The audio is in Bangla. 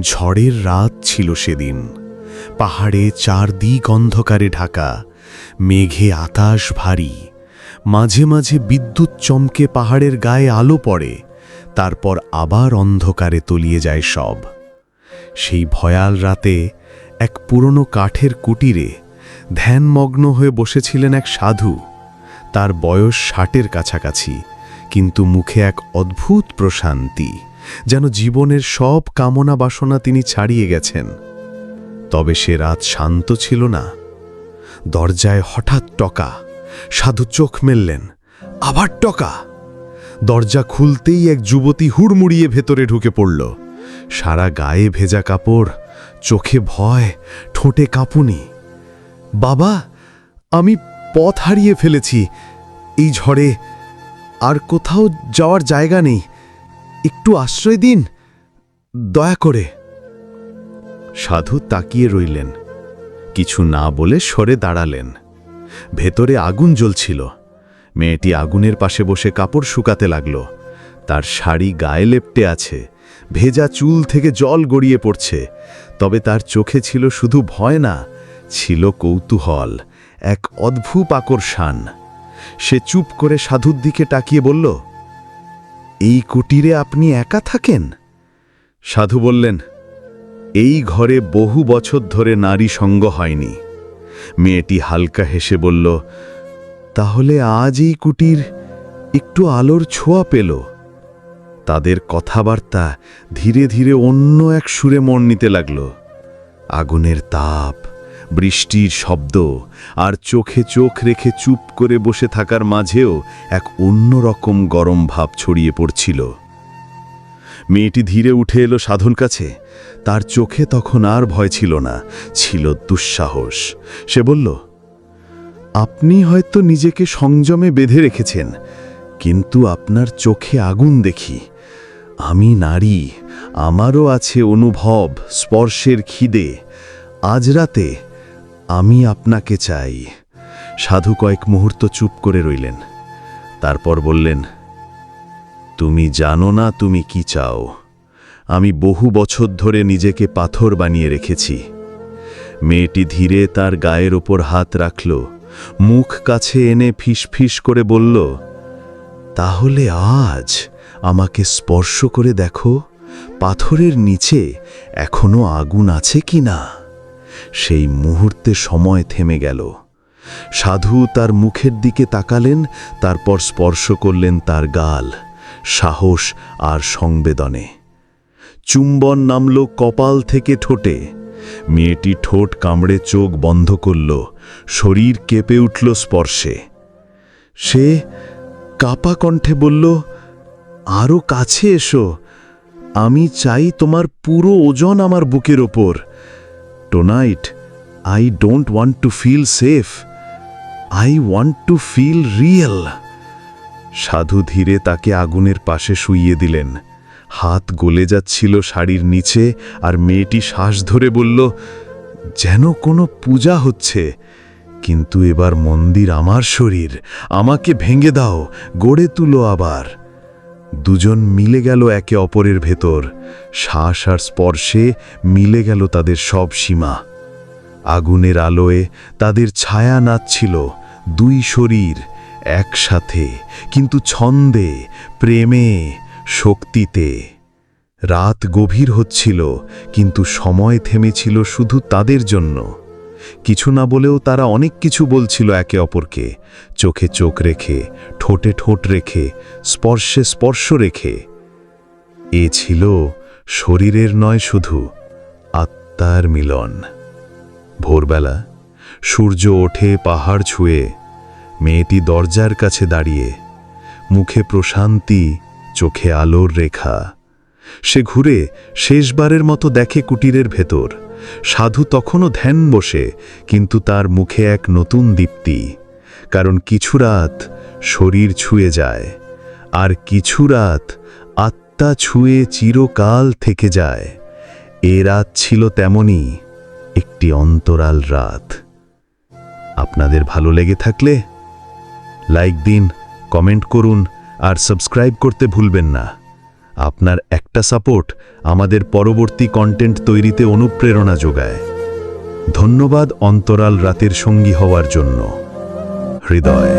ঝড়ের রাত ছিল সেদিন। পাহাড়ে চারদিক অন্ধকারে ঢাকা, মেঘে আতাস ভারী। মাঝে মাঝে বিদ্যুৎ চমকে পাহাড়ের গায়ে আলো পড়ে, তারপর আবার অন্ধকারে তলিয়ে যায় সব। সেই ভয়াল রাতে এক পুরনো কাঠের কুটিরে ধ্যানমগ্ন হয়ে বসেছিলেন এক সাধু। তার বয়স ষাটের কাছাকাছি, কিন্তু মুখে এক অদ্ভুত প্রশান্তি। যেন জীবনের সব কামনা বাসনা তিনি ছাড়িয়ে গেছেন। তবে সে রাত শান্ত ছিল না। দরজায় হঠাৎ টকা। সাধু চোখ মেললেন। আবার টকা। দরজা খুলতেই এক যুবতী হুড়মুড়িয়ে ভেতরে ঢুকে পড়ল। সারা গায়ে ভেজা কাপড়, চোখে ভয়, ঠোঁটে কাঁপুনি। বাবা, আমি পথ হারিয়ে ফেলেছি। এই ঝড়ে আর কোথাও যাওয়ার জায়গা নেই। একটু আশ্রয় দিন। দয়া করে। সাধু তাকিয়ে রইলেন। কিছু না বলে সরে দাঁড়ালেন। ভেতরে আগুন জ্বলছিল। মেয়েটি আগুনের পাশে বসে কাপড় শুকাতে লাগল। তার শাড়ি গায়ে লেপটে আছে। ভেজা চুল থেকে জল গড়িয়ে পড়ছে। তবে তার চোখে ছিল শুধু ভয় না, ছিল কৌতূহল, এক অদ্ভুত আকর্ষণ। সে চুপ করে সাধুর দিকে তাকিয়ে বলল এই কুটিরে আপনি একা থাকেন? সাধু বললেন, এই ঘরে বহু বছর ধরে নারী সঙ্গ হয়নি। মেয়েটি হালকা হেসে বলল, তাহলে আজ এই কুটির একটু আলোর ছোঁয়া পেল। তাদের কথাবার্তা ধীরে ধীরে অন্য এক সুরে মন নিতে লাগল। আগুনের তাপ বৃষ্টির শব্দ আর চোখে চোখ রেখে চুপ করে বসে থাকার মাঝেও এক অন্যরকম গরম ভাব ছড়িয়ে পড়ছিল। মেয়েটি ধীরে উঠে এলো সাধন কাছে। তার চোখে তখন আর ভয় ছিল না, ছিল দুঃসাহস। সে বলল, আপনি হয়তো নিজেকে সংযমে বেঁধে রেখেছেন, কিন্তু আপনার চোখে আগুন দেখি। আমি নারী, আমারও আছে অনুভব, স্পর্শের খিদে। আজ রাতে আমি আপনাকে চাই। সাধু কয়েক মুহূর্ত চুপ করে রইলেন। তারপর বললেন, তুমি জানো না তুমি কি চাও। আমি বহু বছর ধরে নিজেকে পাথর বানিয়ে রেখেছি। মেয়েটি ধীরে তার গায়ের ওপর হাত রাখল, মুখ কাছে এনে ফিসফিস করে বলল, তাহলে আজ আমাকে স্পর্শ করে দেখো, পাথরের নিচে এখনও আগুন আছে কি না সেই মুহূর্তে সময় থেমে গেল। সাধু তার মুখের দিকে তাকালেন, তারপর স্পর্শ করলেন তার গাল, সাহস আর সংবেদনে। চুম্বন নামল কপাল থেকে ঠোঁটে। মেয়েটি ঠোঁট কামড়ে চোখ বন্ধ করল, শরীর কেঁপে উঠল স্পর্শে। সে কাপা কণ্ঠে বলল আরও কাছে এসো। আমি চাই তোমার পুরো ওজন আমার বুকের ওপর। Tonight I don't want to feel safe I want to feel real সাধু ধীরে তাকে আগুনের পাশে শুইয়ে দিলেন। হাত গলে যাচ্ছিল শাড়ির নিচে আর মেয়েটি শ্বাস ধরে বলল, যেন কোনো পূজা হচ্ছে। কিন্তু এবার মন্দির আমার শরীর। আমাকে ভেঙে দাও, গড়ে তুলো আবার। দুজন মিলে গেল একে অপরের ভেতর। শ্বাস আর স্পর্শে মিলে গেল তাদের সব সীমা। আগুনের আলোয় তাদের ছায়া নাচছিল, দুই শরীর একসাথে, কিন্তু ছন্দে, প্রেমে, শক্তিতে। রাত গভীর হচ্ছিল, কিন্তু সময় থেমেছিল শুধু তাদের জন্য। কিছু না বলেও তারা অনেক কিছু বলছিল একে অপরকে। চোখে চোখ রেখে, ঠোঁটে ঠোঁট রেখে, স্পর্শে স্পর্শ রেখে। এ ছিল শরীরের নয় শুধু, আত্মার মিলন। ভোরবেলা সূর্য ওঠে পাহাড় ছুঁয়ে, মেয়েটি দরজার কাছে দাঁড়িয়ে, মুখে প্রশান্তি, চোখে আলোর রেখা। সে ঘুরে শেষবারের মতো দেখে কুটিরের ভেতর। সাধু তখনও ধ্যান বসে, কিন্তু তার মুখে এক নতুন দীপ্তি, কারণ কিছু রাত শরীর ছুঁয়ে যায়, আর কিছু রাত আত্মা ছুঁয়ে চিরকাল থেকে যায়। এ রাত ছিল তেমনই একটি অন্তরাল রাত। আপনাদের ভালো লেগে থাকলে লাইক দিন, কমেন্ট করুন, আর সাবস্ক্রাইব করতে ভুলবেন না। আপনার একটা সাপোর্ট আমাদের পরবর্তী কন্টেন্ট তৈরিতে অনুপ্রেরণা যোগায়। ধন্যবাদ অন্তরাল রাতের সঙ্গী হওয়ার জন্য। হৃদয়।